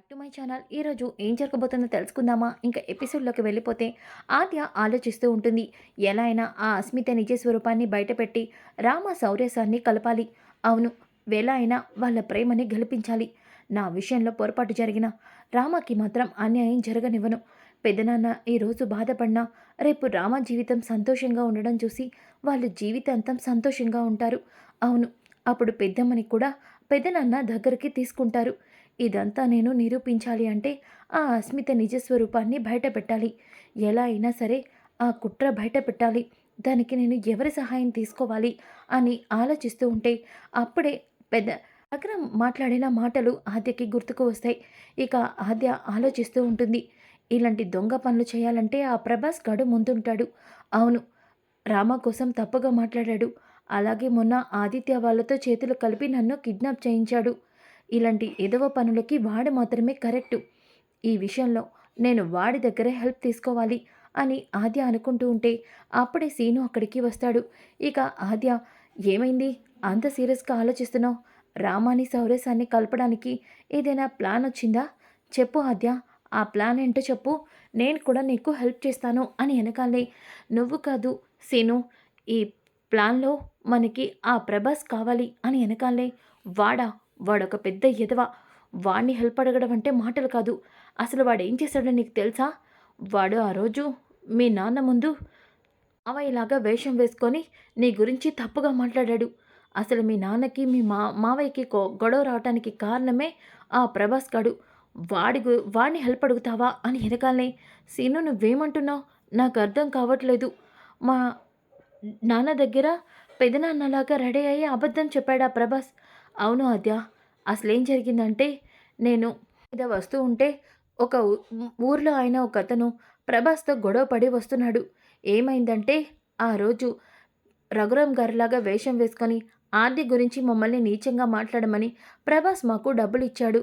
Back to my channel ఈరోజు ఏం జరగబోతుందో తెలుసుకుందామా? ఇంకా ఎపిసోడ్లోకి వెళ్ళిపోతే ఆద్య ఆలోచిస్తూ ఉంటుంది. ఎలా అయినా ఆ అస్మిత నిజ స్వరూపాన్ని బయటపెట్టి రామ శౌర్యసాన్ని కలపాలి. అవును ఎలా అయినా వాళ్ళ ప్రేమని గెలిపించాలి. నా విషయంలో పొరపాటు జరిగిన రామకి మాత్రం అన్యాయం జరగనివ్వను. పెదనాన్న ఈరోజు బాధపడినా రేపు రామ జీవితం సంతోషంగా ఉండడం చూసి వాళ్ళు జీవితాంతం సంతోషంగా ఉంటారు. అవును అప్పుడు పెద్దమ్మని కూడా పెదనాన్న దగ్గరికి తీసుకుంటారు. ఇదంతా నేను నిరూపించాలి అంటే ఆ అస్మిత నిజస్వరూపాన్ని బయట పెట్టాలి. ఎలా అయినా సరే ఆ కుట్ర బయట పెట్టాలి. దానికి నేను ఎవరి సహాయం తీసుకోవాలి అని ఆలోచిస్తూ ఉంటే అప్పుడే పెద్ద అగ్ర మాట్లాడిన మాటలు ఆద్యకి గుర్తుకు వస్తాయి. ఇక ఆద్య ఆలోచిస్తూ ఉంటుంది. ఇలాంటి దొంగ పనులు చేయాలంటే ఆ ప్రభాస్ గడు ముందుంటాడు. అవును రామ కోసం తప్పుగా మాట్లాడాడు. అలాగే మొన్న ఆదిత్య వాళ్ళతో చేతులు కలిపి నన్ను కిడ్నాప్ చేయించాడు. ఇలాంటి ఎదవ పనులకి వాడు మాత్రమే కరెక్టు. ఈ విషయంలో నేను వాడి దగ్గరే హెల్ప్ తీసుకోవాలి అని ఆద్య అనుకుంటూ ఉంటే అప్పుడే సీను అక్కడికి వస్తాడు. ఇక ఆద్య ఏమైంది? అంత సీరియస్గా ఆలోచిస్తున్నావు? రామాని సౌరేశాన్ని కలపడానికి ఏదైనా ప్లాన్ వచ్చిందా? చెప్పు ఆద్య ఆ ప్లాన్ ఏంటో చెప్పు. నేను కూడా నీకు హెల్ప్ చేస్తాను అని వెనకాలే. నువ్వు కాదు సీను ఈ ప్లాన్లో మనకి ఆ ప్రభాస్ కావాలి అని వెనకాలే. వాడా వాడొక పెద్ద ఎదవ వాడిని హెల్ప్ అడగడం అంటే మాటలు కాదు. అసలు వాడు ఏం చేశాడో నీకు తెలుసా? వాడు ఆ రోజు మీ నాన్న ముందు మావయ్యలాగా వేషం వేసుకొని నీ గురించి తప్పుగా మాట్లాడాడు. అసలు మీ నాన్నకి మీ మా మావయ్యకి గొడవ రావడానికి కారణమే ఆ ప్రభాస్ గాడు వాడి వాడిని హెల్ప్ అడుగుతావా అని వెనకాలనే సీను నువ్వేమంటున్నావు? నాకు అర్థం కావట్లేదు. మా నాన్న దగ్గర పెదనాన్నలాగా రెడీ అయ్యి అబద్ధం చెప్పాడా ప్రభాస్? అవును అద్య అసలేం జరిగిందంటే నేను మీద వస్తూ ఉంటే ఒక ఊర్లో ఆయన ఒక అతను ప్రభాస్తో గొడవ పడి వస్తున్నాడు. ఏమైందంటే ఆ రోజు రఘురామ్ గారిలాగా వేషం వేసుకొని ఆర్ది గురించి మమ్మల్ని నీచంగా మాట్లాడమని ప్రభాస్ మాకు డబ్బులు ఇచ్చాడు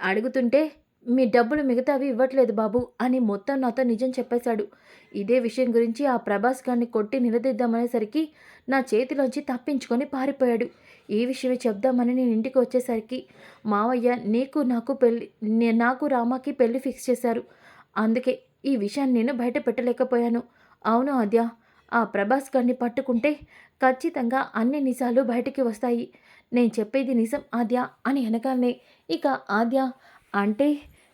అడుగుతుంటే మీ డబ్బులు మిగతావి ఇవ్వట్లేదు బాబు అని మొత్తం నాతో నిజం చెప్పేశాడు. ఇదే విషయం గురించి ఆ ప్రభాస్ గారిని కొట్టి నిలదీద్దామనేసరికి నా చేతిలోంచి తప్పించుకొని పారిపోయాడు. ఈ విషయమే చెప్దామని నేను ఇంటికి వచ్చేసరికి మావయ్య నీకు నాకు పెళ్ళి నాకు రామాకి పెళ్ళి ఫిక్స్ చేశారు. అందుకే ఈ విషయాన్ని నేను బయట పెట్టలేకపోయాను. అవును ఆద్య ఆ ప్రభాస్ గారిని పట్టుకుంటే ఖచ్చితంగా అన్ని నిజాలు బయటికి వస్తాయి. నేను చెప్పేది నిజం ఆద్య అని వెనకాలనే ఇక ఆద్య అంటే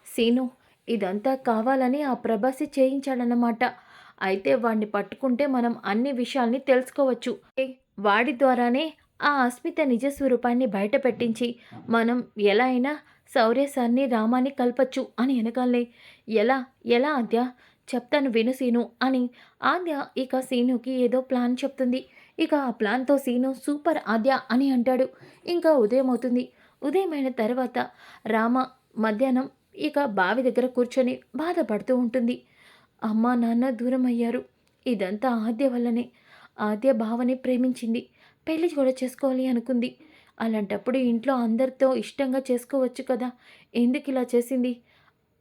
సీను ఇదంతా కావాలని ఆ ప్రభాసి చేయించాడన్నమాట. అయితే వాడిని పట్టుకుంటే మనం అన్ని విషయాల్ని తెలుసుకోవచ్చు. వాడి ద్వారానే ఆ అస్మిత నిజస్వరూపాన్ని బయట పెట్టించి మనం ఎలా అయినా శౌర్యసాన్ని రామాన్ని కలపచ్చు అని వెనకాలే ఎలా ఎలా ఆద్య? చెప్తాను విను సీను అని. ఆద్య ఇక సీనుకి ఏదో ప్లాన్ చెప్తుంది. ఇక ఆ ప్లాన్తో సీను సూపర్ ఆద్య అని అంటాడు. ఇంకా ఉదయం అవుతుంది. ఉదయమైన తర్వాత రామ మధ్యాహ్నం ఇక బావి దగ్గర కూర్చొని బాధపడుతూ ఉంటుంది. అమ్మ నాన్న దూరం అయ్యారు ఇదంతా ఆద్య వల్లనే. ఆద్య భావని ప్రేమించింది. పెళ్ళి కూడా చేసుకోవాలి అనుకుంది. అలాంటప్పుడు ఇంట్లో అందరితో ఇష్టంగా చేసుకోవచ్చు కదా. ఎందుకు ఇలా చేసింది?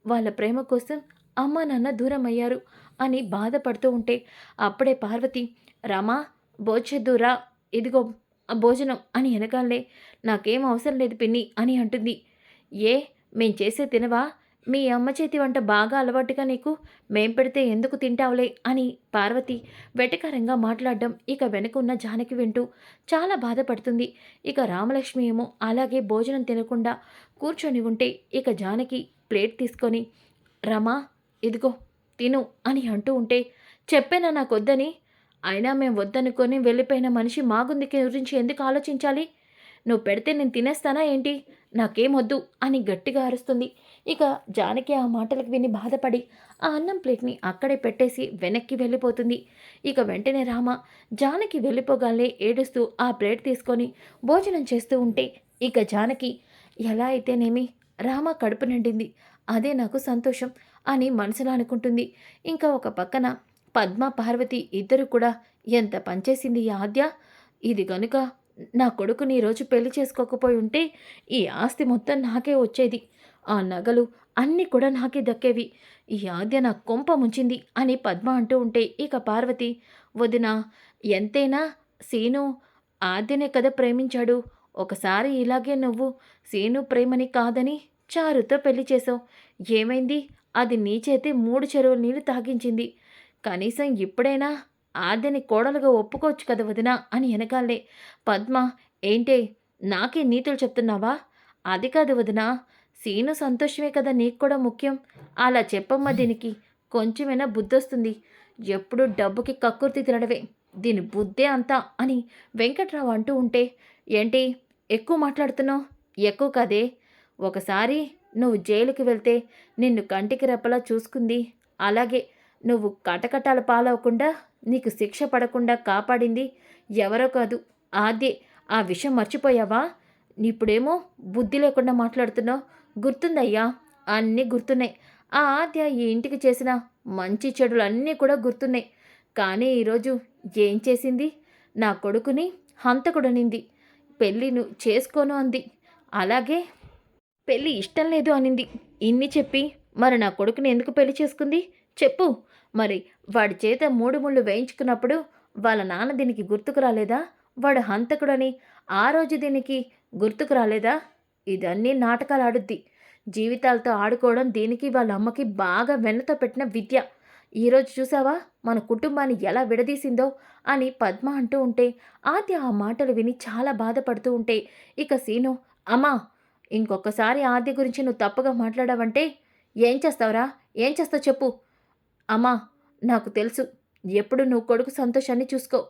వాళ్ళ ప్రేమ కోసం అమ్మ నాన్న దూరం అయ్యారు అని బాధపడుతూ ఉంటే అప్పుడే పార్వతి రామా భోజెద్దురా ఇదిగో భోజనం అని వెనకాలే నాకేం అవసరం లేదు పిన్ని అని అంటుంది. ఏ? మేం చేసే తినవా? మీ అమ్మ చేతి వంట బాగా అలవాటుగా నీకు? మేం పెడితే ఎందుకు తింటావులే? అని పార్వతి వెటకారంగా మాట్లాడడం ఇక వెనుకున్న జానకి వింటూ చాలా బాధపడుతుంది. ఇక రామలక్ష్మి ఏమో అలాగే భోజనం తినకుండా కూర్చొని ఉంటే ఇక జానకి ప్లేట్ తీసుకొని రమా ఇదిగో తిను అని అంటూ ఉంటే చెప్పేనా నాకొద్దని? అయినా మేము వద్దనుకొని వెళ్ళిపోయిన మనిషి మాగుంది గురించి ఎందుకు ఆలోచించాలి? నువ్వు పెడితే నేను తినేస్తానా ఏంటి? నాకేం వద్దు అని గట్టిగా అరుస్తుంది. ఇక జానకి ఆ మాటలకు విని బాధపడి ఆ అన్నం ప్లేట్ని అక్కడే పెట్టేసి వెనక్కి వెళ్ళిపోతుంది. ఇక వెంటనే రామ జానకి వెళ్ళిపోగానే ఏడుస్తూ ఆ ప్లేట్ తీసుకొని భోజనం చేస్తూ ఉంటే ఇక జానకి ఎలా అయితేనేమి? రామ కడుపు నిండింది. అదే నాకు సంతోషం అని మనసులో అనుకుంటుంది. ఇంకా ఒక పక్కన పద్మ పార్వతి ఇద్దరు కూడా ఎంత పనిచేసింది ఈ ఆద్య? ఇది కనుక నా కొడుకుని ఈరోజు పెళ్ళి చేసుకోకపోయి ఉంటే ఈ ఆస్తి మొత్తం నాకే వచ్చేది. ఆ నగలు అన్నీ కూడా నాకే దక్కేవి. ఈ ఆద్య నా కొంప ముంచింది అని పద్మ అంటూ ఉంటే ఇక పార్వతి వదిన ఎంతైనా సీను ఆద్యనే కదా ప్రేమించాడు. ఒకసారి ఇలాగే నువ్వు సీను ప్రేమని కాదని చారుతో పెళ్ళి చేసావు ఏమైంది? అది నీ చేతి మూడు చెరువుల నీళ్ళు తాగించింది. కనీసం ఇప్పుడైనా ఆద్యని కోడలుగా ఒప్పుకోవచ్చు కదా వదినా అని వెనకాలే పద్మ ఏంటే నాకే నీతులు చెప్తున్నావా? అది కాదు వదినా సీను సంతోషమే కదా నీకు కూడా ముఖ్యం? అలా చెప్పమ్మా దీనికి. కొంచెమైనా బుద్ధొస్తుంది. ఎప్పుడు డబ్బుకి కక్కుర్తి తినడవే దీని బుద్ధే అంతా అని వెంకట్రావు అంటూ ఉంటే ఏంటి? ఎక్కువ మాట్లాడుతున్నావు? ఎక్కువ కదే? ఒకసారి నువ్వు జైలుకి వెళ్తే నిన్ను కంటికి రెప్పలా చూసుకుంది. అలాగే నువ్వు కటకటాల పాలవకుండా నీకు శిక్ష పడకుండా కాపాడింది ఎవరో కాదు. ఆద్యే ఆ విషయం మర్చిపోయావా? ఇప్పుడేమో బుద్ధి లేకుండా మాట్లాడుతున్నావు. గుర్తుందయ్యా అన్నీ గుర్తున్నాయి. ఆ ఆద్య ఈ ఇంటికి చేసిన మంచి చెడులు అన్నీ కూడా గుర్తున్నాయి. కానీ ఈరోజు ఏం చేసింది? నా కొడుకుని హంతకుడనింది. పెళ్ళిను చేసుకోను అంది. అలాగే పెళ్ళి ఇష్టం లేదు అనింది. ఇన్ని చెప్పి మరి నా కొడుకుని ఎందుకు పెళ్ళి చేసుకుంది? చెప్పు. మరి వాడి చేత మూడు ముళ్ళు వేయించుకున్నప్పుడు వాళ్ళ నాన్న దీనికి గుర్తుకు రాలేదా? వాడు హంతకుడని ఆ రోజు దీనికి గుర్తుకు రాలేదా? ఇదన్నీ నాటకాలు ఆడుద్ది. జీవితాలతో ఆడుకోవడం దీనికి వాళ్ళ అమ్మకి బాగా వెన్నతో పెట్టిన విద్య. ఈరోజు చూసావా? మన కుటుంబాన్ని ఎలా విడదీసిందో అని పద్మ అంటూ ఉంటే ఆద్య ఆ మాటలు విని చాలా బాధపడుతూ ఉంటే ఇక సీను అమ్మా ఇంకొకసారి ఆద్య గురించి నువ్వు తప్పుగా మాట్లాడావంటే ఏం చేస్తావురా? ఏం చేస్తావు చెప్పు. అమ్మా నాకు తెలుసు. ఎప్పుడు నువ్వు కొడుకు సంతోషాన్ని చూసుకో.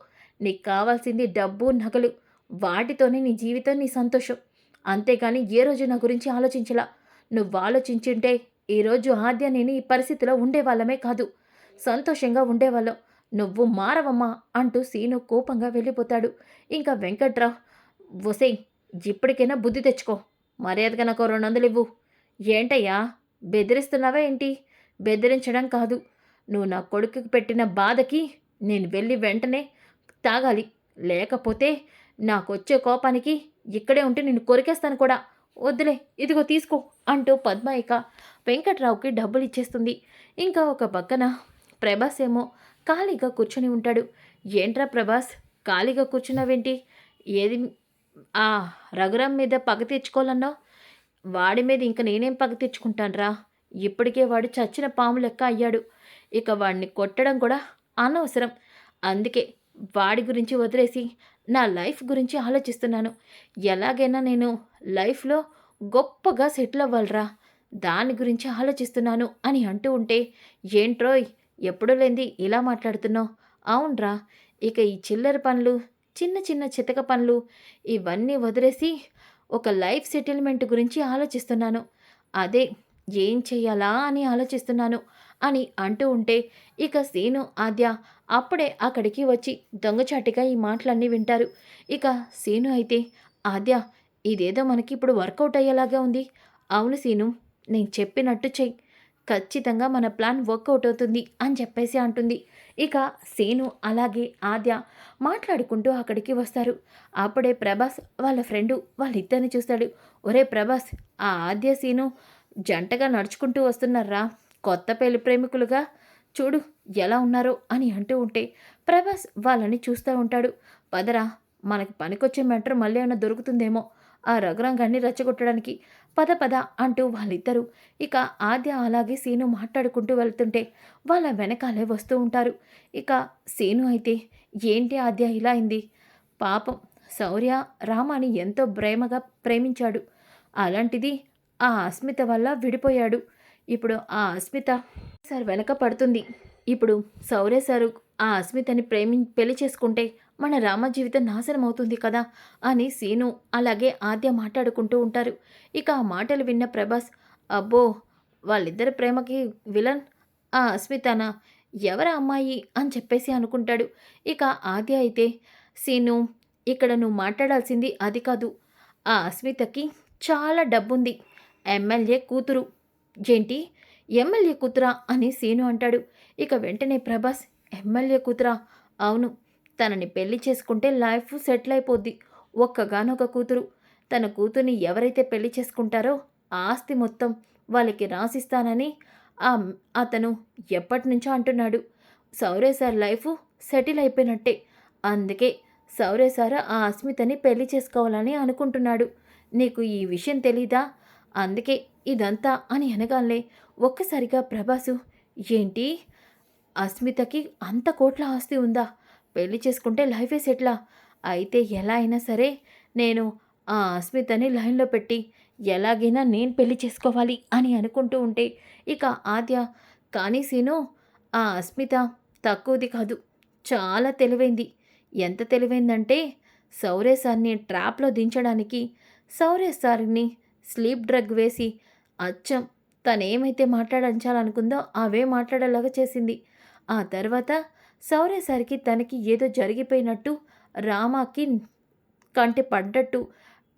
నీకు కావాల్సింది డబ్బు నగలు. వాటితోనే నీ జీవితం నీ సంతోషం. అంతేగాని ఏ రోజు నా గురించి ఆలోచించలా. నువ్వు ఆలోచించుంటే ఈరోజు ఆద్య నేను ఈ పరిస్థితిలో ఉండేవాళ్ళమే కాదు. సంతోషంగా ఉండేవాళ్ళం. నువ్వు మారవమ్మా అంటూ సీను కోపంగా వెళ్ళిపోతాడు. ఇంకా వెంకట్రావు వసే ఇప్పటికైనా బుద్ధి తెచ్చుకో. మర్యాదగా నాకు రెండు వందలు ఇవ్వు ఏంటయ్యా బెదిరిస్తున్నావా ఏంటి? బెదిరించడం కాదు. నువ్వు నా కొడుకుకి పెట్టిన బాధకి నేను వెళ్ళి వెంటనే తాగాలి. లేకపోతే నాకొచ్చే కోపానికి ఇక్కడే ఉంటే నిన్ను కొరికేస్తాను కూడా. వద్దులే ఇదిగో తీసుకో అంటూ పద్మ ఇక వెంకట్రావుకి డబ్బులు ఇచ్చేస్తుంది. ఇంకా ఒక పక్కన ప్రభాస్ ఏమో ఖాళీగా కూర్చొని ఉంటాడు. ఏంట్రా ప్రభాస్ ఖాళీగా కూర్చున్నావేంటి? ఏది ఆ రఘురామ్ మీద పగ తెచ్చుకోవాలన్నా వాడి మీద ఇంక నేనేం పగ తెచ్చుకుంటానరా ఇప్పటికే వాడు చచ్చిన పాము లెక్క అయ్యాడు. ఇక వాడిని కొట్టడం కూడా అనవసరం. అందుకే వాడి గురించి వదిలేసి నా లైఫ్ గురించి ఆలోచిస్తున్నాను. ఎలాగైనా నేను లైఫ్లో గొప్పగా సెటిల్ అవ్వాలరా. దాని గురించి ఆలోచిస్తున్నాను అని అంటూ ఉంటే ఏంట్రోయ్ ఎప్పుడు లేంది ఇలా మాట్లాడుతున్నావు? అవునరా. ఇక ఈ చిల్లర పనులు చిన్న చిన్న చితక పనులు ఇవన్నీ వదిలేసి ఒక లైఫ్ సెటిల్మెంట్ గురించి ఆలోచిస్తున్నాను. అదే ఏం చెయ్యాలా అని ఆలోచిస్తున్నాను. అని అంటూ ఉంటే ఇక సీను ఆద్య అప్పుడే అక్కడికి వచ్చి దొంగచాటిగా ఈ మాటలన్నీ వింటారు. ఇక సీను అయితే ఆద్య ఇదేదో మనకి ఇప్పుడు వర్కౌట్ అయ్యేలాగా ఉంది. అవును సీను నేను చెప్పినట్టు చెయ్యి ఖచ్చితంగా మన ప్లాన్ వర్కౌట్ అవుతుంది అని చెప్పేసి అంటుంది. ఇక సీను అలాగే ఆద్య మాట్లాడుకుంటూ అక్కడికి వస్తారు. అప్పుడే ప్రభాస్ వాళ్ళ ఫ్రెండు వాళ్ళిద్దరిని చూస్తాడు. ఒరే ప్రభాస్ ఆ ఆద్య సీను జంటగా నడుచుకుంటూ వస్తున్నారా? కొత్త పెళ్ళి ప్రేమికులుగా చూడు ఎలా ఉన్నారో అని అంటూ ఉంటే ప్రభాస్ వాళ్ళని చూస్తూ ఉంటాడు. పదరా మనకి పనికొచ్చే మెంటర్ మళ్ళీ ఏమైనా దొరుకుతుందేమో ఆ రఘురంగాన్ని రెచ్చగొట్టడానికి. పద పద అంటూ వాళ్ళిద్దరూ ఇక ఆద్య అలాగే సీను మాట్లాడుకుంటూ వెళ్తుంటే వాళ్ళ వెనకాలే వస్తూ ఉంటారు. ఇక సీను అయితే ఏంటి ఆద్య ఇలా అయింది? పాపం శౌర్య రామాని ఎంతో ప్రేమగా ప్రేమించాడు. అలాంటిది ఆ అస్మిత వల్ల విడిపోయాడు. ఇప్పుడు ఆ అస్మిత సార్ వెనక పడుతుంది. ఇప్పుడు సౌరే సారు ఆ అస్మితని ప్రేమి పెళ్ళి చేసుకుంటే మన రామ జీవితం నాశనం అవుతుంది కదా? అని సీను అలాగే ఆద్య మాట్లాడుకుంటూ ఉంటారు. ఇక ఆ మాటలు విన్న ప్రభాస్ అబ్బో వాళ్ళిద్దరి ప్రేమకి విలన్ ఆ అస్మితనా? ఎవరా అమ్మాయి? అని చెప్పేసి అనుకుంటాడు. ఇక ఆద్య అయితే సీను ఇక్కడ నువ్వు మాట్లాడాల్సింది అది కాదు. ఆ అస్మితకి చాలా డబ్బుంది. ఎమ్మెల్యే కూతురు. ఏంటి? ఎమ్మెల్యే కూతురా అని సీను అంటాడు. ఇక వెంటనే ప్రభాస్ ఎమ్మెల్యే కూతురా అవును తనని పెళ్ళి చేసుకుంటే లైఫ్ సెటిల్ అయిపోద్ది. ఒక్కగానొక కూతురు. తన కూతుర్ని ఎవరైతే పెళ్ళి చేసుకుంటారో ఆ ఆస్తి మొత్తం వాళ్ళకి రాసిస్తానని ఆ అతను ఎప్పటి నుంచో అంటున్నాడు. సౌరే సార్ లైఫ్ సెటిల్ అయిపోయినట్టే. అందుకే సౌరే సార్ ఆ అస్మితని పెళ్ళి చేసుకోవాలని అనుకుంటున్నాడు. నీకు ఈ విషయం తెలీదా? అందుకే ఇదంతా అని అనగానే ఒక్కసారిగా ప్రభాసు ఏంటి? అస్మితకి అంత కోట్ల ఆస్తి ఉందా? పెళ్ళి చేసుకుంటే లైఫే సెట్లా? అయితే ఎలా అయినా సరే నేను ఆ అస్మితని లైన్లో పెట్టి ఎలాగైనా నేను పెళ్ళి చేసుకోవాలి అని అనుకుంటూ ఉంటే ఇక ఆద్య కానీ సీను ఆ అస్మిత తక్కువది కాదు. చాలా తెలివైంది. ఎంత తెలివైందంటే సౌర్య సార్ని ట్రాప్లో దించడానికి సౌర్య సార్ని స్లీప్ డ్రగ్ వేసి అచ్చం తనేమైతే మాట్లాడించాలనుకుందో అవే మాట్లాడేలాగా చేసింది. ఆ తర్వాత సౌర్య తనకి ఏదో జరిగిపోయినట్టు రామాకి కంటి పడ్డట్టు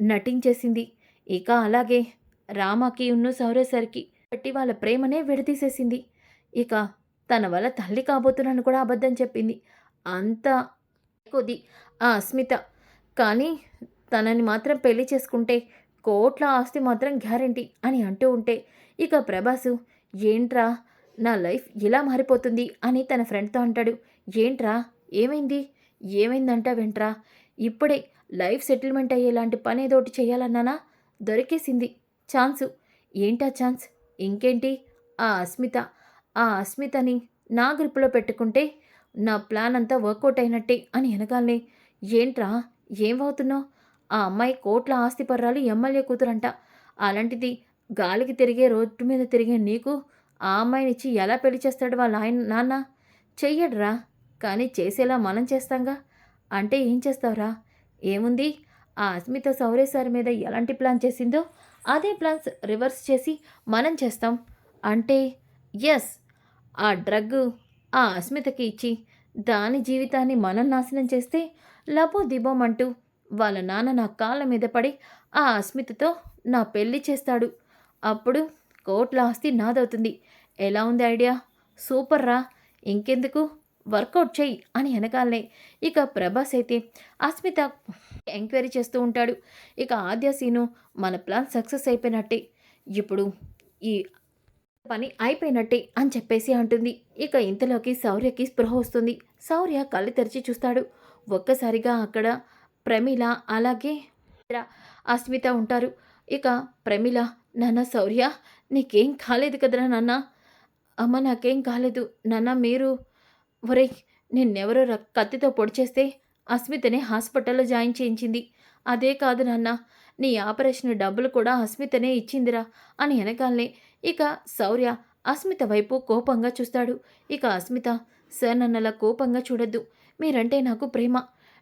నటించేసింది. ఇక అలాగే రామాకి ఉన్ను సౌర్య సార్కి పెట్టి వాళ్ళ ప్రేమనే విడదీసేసింది. ఇక తన వల్ల తల్లి కాబోతున్నాను కూడా అబద్ధం చెప్పింది. అంత కొద్ది ఆ అస్మిత. కానీ తనని మాత్రం పెళ్ళి చేసుకుంటే కోట్ల ఆస్తి మాత్రం గ్యారంటీ అని అంటూ ఉంటే ఇక ప్రభాసు ఏంట్రా నా లైఫ్ ఇలా మారిపోతుంది అని తన ఫ్రెండ్తో అంటాడు. ఏంట్రా ఏమైంది? ఏమైందంట వెంట్రా? ఇప్పుడే లైఫ్ సెటిల్మెంట్ అయ్యేలాంటి పని ఏదో ఒకటి చేయాలన్నానా? దొరికేసింది. ఛాన్సు. ఏంటా ఛాన్స్? ఇంకేంటి? ఆ అస్మిత. ఆ అస్మితని నా గ్రిప్లో పెట్టుకుంటే నా ప్లాన్ అంతా వర్కౌట్ అయినట్టే అని అనగానే ఏంట్రా ఏమవుతున్నావు ఆ అమ్మాయి కోట్ల ఆస్తిపర్రాలు ఎమ్మెల్యే కూతురంట. అలాంటిది గాలికి తిరిగే రోడ్డు మీద తిరిగే నీకు ఆ అమ్మాయినిచ్చి ఎలా పెళ్ళి చేస్తాడు వాళ్ళ ఆయన నాన్న? చెయ్యడ్రా కానీ చేసేలా మనం చేస్తాంగా? అంటే ఏం చేస్తావురా? ఏముంది? ఆ అస్మిత సౌరే సార్ మీద ఎలాంటి ప్లాన్ చేసిందో అదే ప్లాన్స్ రివర్స్ చేసి మనం చేస్తాం. అంటే ఎస్ ఆ డ్రగ్ ఆ అస్మితకి ఇచ్చి దాని జీవితాన్ని మనం నాశనం చేస్తే లబో దిబోం అంటూ వాళ్ళ నాన్న నా కాళ్ళ మీద పడి ఆ అస్మితతో నా పెళ్ళి చేస్తాడు. అప్పుడు కోట్ల ఆస్తి నాదవుతుంది. ఎలా ఉంది ఐడియా? సూపర్ రా. ఇంకెందుకు? వర్కౌట్ చెయ్యి అని వెనకాలనే ఇక ప్రభాస్ అయితే అస్మిత ఎంక్వైరీ చేస్తూ ఉంటాడు. ఇక ఆద్య సీను మన ప్లాన్ సక్సెస్ అయిపోయినట్టే. ఇప్పుడు ఈ పని అయిపోయినట్టే అని చెప్పేసి అంటుంది. ఇక ఇంతలోకి శౌర్యకి స్పృహ వస్తుంది. శౌర్య కళ్ళు తెరిచి చూస్తాడు. ఒక్కసారిగా అక్కడ ప్రమీల అలాగే అస్మిత ఉంటారు. ఇక ప్రమీల నాన్న శౌర్య నీకేం కాలేదు కదరా నాన్న? అమ్మ నాకేం కాలేదు. నాన్న మీరు ఒరే నిన్నెవరో కత్తితో పొడిచేస్తే అస్మితనే హాస్పిటల్లో జాయిన్ చేయించింది. అదే కాదు నాన్న నీ ఆపరేషన్ డబ్బులు కూడా అస్మితనే ఇచ్చిందిరా అని వెనకాలనే. ఇక శౌర్య అస్మిత వైపు కోపంగా చూస్తాడు. ఇక అస్మిత సార్ నన్నలా కోపంగా చూడొద్దు. మీరంటే నాకు ప్రేమ.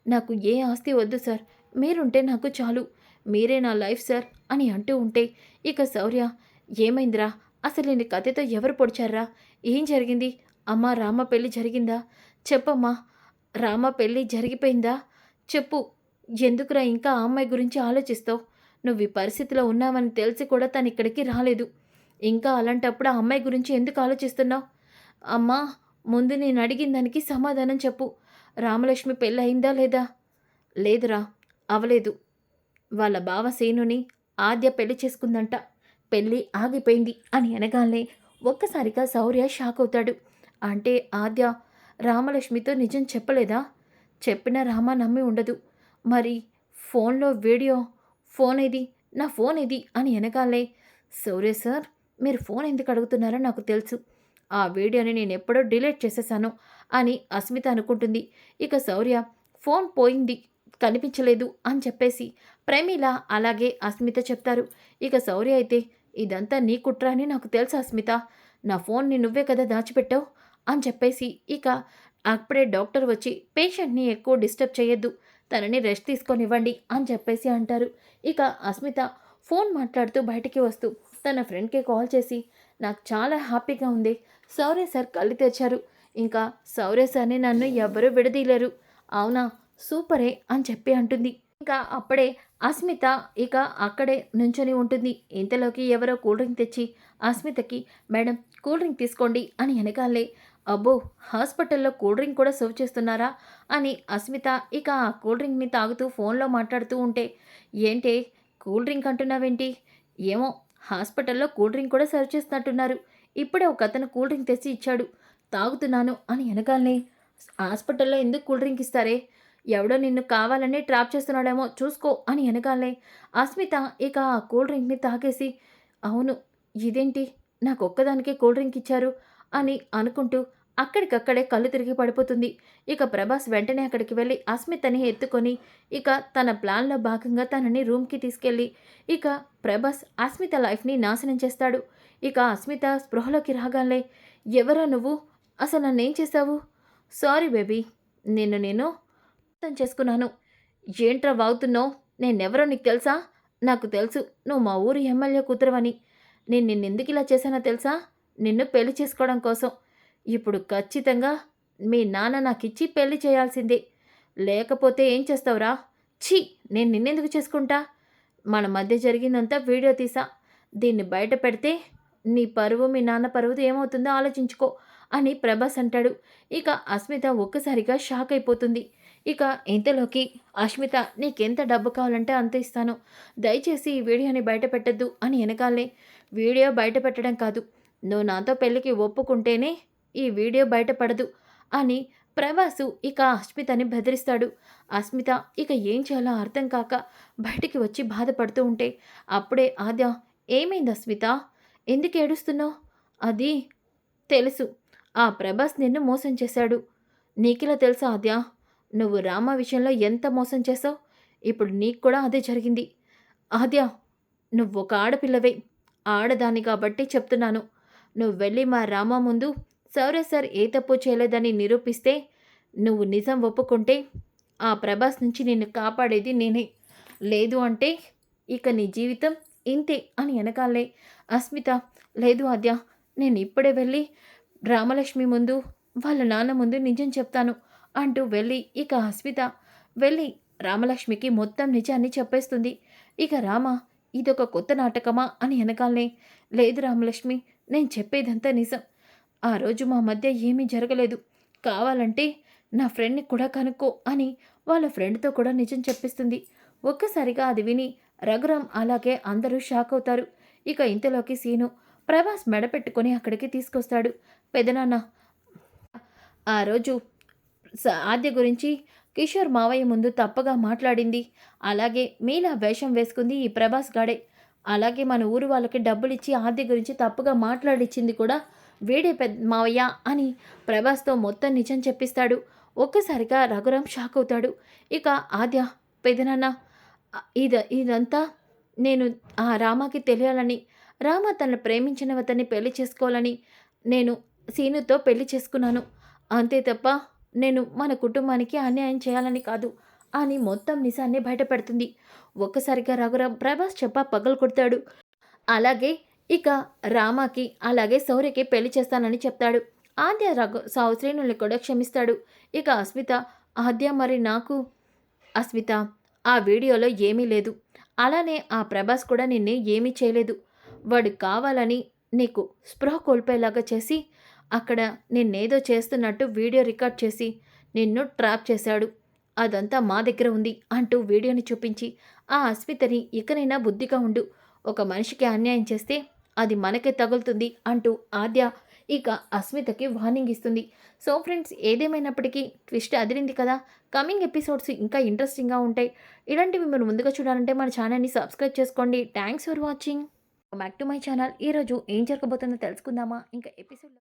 నాకు ఏ ఆస్తి వద్దు సార్. మీరుంటే నాకు చాలు. మీరే నా లైఫ్ సార్ అని అంటూ ఉంటే ఇక శౌర్య ఏమైందిరా? అసలు నేను కథతో ఎవరు పొడిచారా? ఏం జరిగింది? అమ్మా రామ పెళ్ళి జరిగిందా? చెప్పమ్మా రామ పెళ్ళి జరిగిపోయిందా? చెప్పు ఎందుకురా ఇంకా ఆ అమ్మాయి గురించి ఆలోచిస్తావు? నువ్వు ఈ పరిస్థితిలో ఉన్నావని తెలిసి కూడా తను ఇక్కడికి రాలేదు. ఇంకా అలాంటప్పుడు ఆ అమ్మాయి గురించి ఎందుకు ఆలోచిస్తున్నావు? అమ్మా ముందు నేను అడిగిన దానికి సమాధానం చెప్పు. రామలక్ష్మి పెళ్ళయిందా లేదా? లేదురా అవలేదు. వాళ్ళ బావ సేనుని ఆద్య పెళ్ళి చేసుకుందంట. పెళ్ళి ఆగిపోయింది అని అనగానే ఒక్కసారిగా శౌర్య షాక్ అవుతాడు. అంటే ఆద్య రామలక్ష్మితో నిజం చెప్పలేదా? చెప్పిన రామ నమ్మి ఉండదు. మరి ఫోన్లో వీడియో ఫోన్ ఇది నా ఫోన్ ఇది అని వెనకాలే సౌర్య సార్ మీరు ఫోన్ ఎందుకు అడుగుతున్నారో నాకు తెలుసు. ఆ వీడియోని నేను ఎప్పుడో డిలీట్ చేసేసాను అని అస్మిత అనుకుంటుంది. ఇక శౌర్య ఫోన్ పోయింది కనిపించలేదు అని చెప్పేసి ప్రమీల అలాగే అస్మిత చెప్తారు. ఇక శౌర్య అయితే ఇదంతా నీ కుట్ర అని నాకు తెలుసు అస్మిత. నా ఫోన్ని నువ్వే కదా దాచిపెట్టావు అని చెప్పేసి ఇక అప్పుడే డాక్టర్ వచ్చి పేషెంట్ని ఎక్కువ డిస్టర్బ్ చేయొద్దు తనని రెస్ట్ తీసుకొనివ్వండి అని చెప్పేసి అంటారు. ఇక అస్మిత ఫోన్ మాట్లాడుతూ బయటికి వస్తూ తన ఫ్రెండ్కి కాల్ చేసి నాకు చాలా హ్యాపీగా ఉంది సౌర్య సార్ కళ్ళు తెరిచారు. ఇంకా సౌర్య సార్ని నన్ను ఎవ్వరూ విడదీయలేరు. అవునా సూపరే అని చెప్పి అంటుంది. ఇంకా అప్పుడే అస్మిత ఇక అక్కడే నుంచొని ఉంటుంది. ఇంతలోకి ఎవరో కూల్ డ్రింక్ తెచ్చి అస్మితకి మేడం కూల్ డ్రింక్ తీసుకోండి అని వెనకాలే అబ్బో హాస్పిటల్లో కూల్ డ్రింక్ కూడా సర్వ్ చేస్తున్నారా? అని అస్మిత ఇక ఆ కూల్ డ్రింక్ని తాగుతూ ఫోన్లో మాట్లాడుతూ ఉంటే ఏంటే కూల్ డ్రింక్ అంటున్నావేంటి? ఏమో హాస్పిటల్లో కూల్ డ్రింక్ కూడా సర్వ్ చేస్తున్నట్టున్నారు. ఇప్పుడే ఒక అతను కూల్ డ్రింక్ తెచ్చి ఇచ్చాడు. తాగుతున్నాను అని వెనకాలనే హాస్పిటల్లో ఎందుకు కూల్ డ్రింక్ ఇస్తారే? ఎవడో నిన్ను కావాలని ట్రాప్ చేస్తున్నాడేమో చూసుకో అని వెనకాలనే అస్మిత ఇక ఆ కూల్ డ్రింక్ని తాగేసి అవును ఇదేంటి? నాకు ఒక్కదానికే కూల్ డ్రింక్ ఇచ్చారు అని అనుకుంటూ అక్కడికక్కడే కళ్ళు తిరిగి పడిపోతుంది. ఇక ప్రభాస్ వెంటనే అక్కడికి వెళ్ళి అస్మితని ఎత్తుకొని ఇక తన ప్లాన్లో భాగంగా తనని రూమ్కి తీసుకెళ్ళి ఇక ప్రభాస్ అస్మిత లైఫ్ని నాశనం చేస్తాడు. ఇక అస్మిత స్పృహలోకి రాగానే ఎవరా నువ్వు? అసలు నన్నేం చేశావు? సారీ బేబీ నిన్ను నేను అర్థం చేసుకున్నాను. ఏంట్రా వాగుతున్నావు? నేనెవరో నీకు తెలుసా? నాకు తెలుసు నువ్వు మా ఊరి ఎమ్మెల్యే కూతురవని. నేను నిన్నెందుకు ఇలా చేశానో తెలుసా? నిన్ను పెళ్ళి చేసుకోవడం కోసం. ఇప్పుడు ఖచ్చితంగా మీ నాన్న నాకు ఇచ్చి పెళ్ళి చేయాల్సిందే. లేకపోతే ఏం చేస్తావురా? ఛీ! నేను నిన్నెందుకు చేసుకుంటా? మన మధ్య జరిగిందంతా వీడియో తీసా. దీన్ని బయట పెడితే నీ పరువు మీ నాన్న పరువు ఏమవుతుందో ఆలోచించుకో అని ప్రభాస్ అంటాడు. ఇక అస్మిత ఒక్కసారిగా షాక్ అయిపోతుంది. ఇక ఇంతలోకి అస్మిత నీకెంత డబ్బు కావాలంటే అంత ఇస్తాను. దయచేసి ఈ వీడియోని బయట పెట్టద్దు అని వెనకాలే. వీడియో బయట పెట్టడం కాదు. నువ్వు నాతో పెళ్ళికి ఒప్పుకుంటేనే ఈ వీడియో బయటపడదు అని ప్రభాసు ఇక అస్మితని బెదిరిస్తాడు. అస్మిత ఇక ఏం చేయాలో అర్థం కాక బయటికి వచ్చి బాధపడుతూ ఉంటే అప్పుడే ఆద్య ఏమైంది అస్మిత? ఎందుకు ఏడుస్తున్నావు? అది తెలుసు. ఆ ప్రభాస్ నిన్ను మోసం చేశాడు. నీకిలా తెలుసా అద్యా నువ్వు రామ విషయంలో ఎంత మోసం చేసావు ఇప్పుడు నీకు కూడా అదే జరిగింది. ఆద్యా నువ్వు ఒక ఆడపిల్లవే. ఆడదాని కాబట్టి చెప్తున్నాను. నువ్వు వెళ్ళి మా రామ ముందు సౌరే సార్ ఏ తప్పు చేయలేదని నిరూపిస్తే నువ్వు నిజం ఒప్పుకుంటే ఆ ప్రభాస్ నుంచి నిన్ను కాపాడేది నేనే. లేదు అంటే ఇక నీ జీవితం ఇంతే అని వెనకాలే. అస్మిత లేదు ఆద్య నేను ఇప్పుడే వెళ్ళి రామలక్ష్మి ముందు వాళ్ళ నాన్న ముందు నిజం చెప్తాను అంటూ వెళ్ళి ఇక అస్మిత వెళ్ళి రామలక్ష్మికి మొత్తం నిజాన్ని చెప్పేస్తుంది. ఇక రామ ఇదొక కొత్త నాటకమా అని వెనకాలనే లేదు రామలక్ష్మి నేను చెప్పేదంతా నిజం. ఆ రోజు మా మధ్య ఏమీ జరగలేదు. కావాలంటే నా ఫ్రెండ్ని కూడా కనుక్కో అని వాళ్ళ ఫ్రెండ్తో కూడా నిజం చెప్పిస్తుంది. ఒక్కసారిగా అది విని రఘురామ్ అలాగే అందరూ షాక్ అవుతారు. ఇక ఇంతలోకి సీను ప్రభాస్ మెడపెట్టుకొని అక్కడికి తీసుకొస్తాడు. పెదనాన్న ఆ రోజు స- ఆద్య గురించి కిషోర్ మావయ్య ముందు తప్పగా మాట్లాడింది. అలాగే మీలా వేషం వేసుకుంది ఈ ప్రభాస్ గాడే. అలాగే మన ఊరు వాళ్ళకి డబ్బులిచ్చి ఆద్య గురించి తప్పుగా మాట్లాడిచ్చింది కూడా వీడే పెద్ద మావయ్య అని ప్రభాస్తో మొత్తం నిజం చెప్పిస్తాడు. ఒక్కసారిగా రఘురాం షాక్ అవుతాడు. ఇక ఆద్య పెదనాన్న ఇద ఇదంతా నేను ఆ రామాకి తెలియాలని రామ తన ప్రేమించిన అతన్ని పెళ్ళి చేసుకోవాలని నేను సీనుతో పెళ్ళి చేసుకున్నాను. అంతే తప్ప నేను మన కుటుంబానికి అన్యాయం చేయాలని కాదు. అని మొత్తం నిజాన్ని బయటపెడుతుంది. ఒక్కసారిగా రఘురామ్ ప్రభాస్ చెప్ప పగలు కొడతాడు. అలాగే ఇక రామాకి అలాగే శౌర్యకి పెళ్ళి చేస్తానని చెప్తాడు. ఆద్య రఘు సావు శ్రీనుల్ని కూడా క్షమిస్తాడు. ఇక అస్మిత ఆద్య మరి నాకు అస్మిత ఆ వీడియోలో ఏమీ లేదు. అలానే ఆ ప్రభాస్ కూడా నిన్నే ఏమీ చేయలేదు. వాడు కావాలని నీకు స్పృహ కోల్పోయేలాగా చేసి అక్కడ నిన్నేదో చేస్తున్నట్టు వీడియో రికార్డ్ చేసి నిన్ను ట్రాప్ చేశాడు. అదంతా మా దగ్గర ఉంది అంటూ వీడియోని చూపించి ఆ అస్మితని ఇకనైనా బుద్ధిగా ఉండు. ఒక మనిషికి అన్యాయం చేస్తే అది మనకే తగులుతుంది అంటూ ఆద్య ఇక అస్మితకి వార్నింగ్ ఇస్తుంది. సో ఫ్రెండ్స్ ఏదేమైనప్పటికీ ట్విస్ట్ అదిరింది కదా? కమింగ్ ఎపిసోడ్స్ ఇంకా ఇంట్రెస్టింగ్గా ఉంటాయి. ఇలాంటివి మీరు ముందుగా చూడాలంటే మన ఛానల్ని సబ్స్క్రైబ్ చేసుకోండి. Thanks for watching back to my channel ఈరోజు ఏం జరగబోతుందో తెలుసుకుందామా? ఇంకా ఎపిసోడ్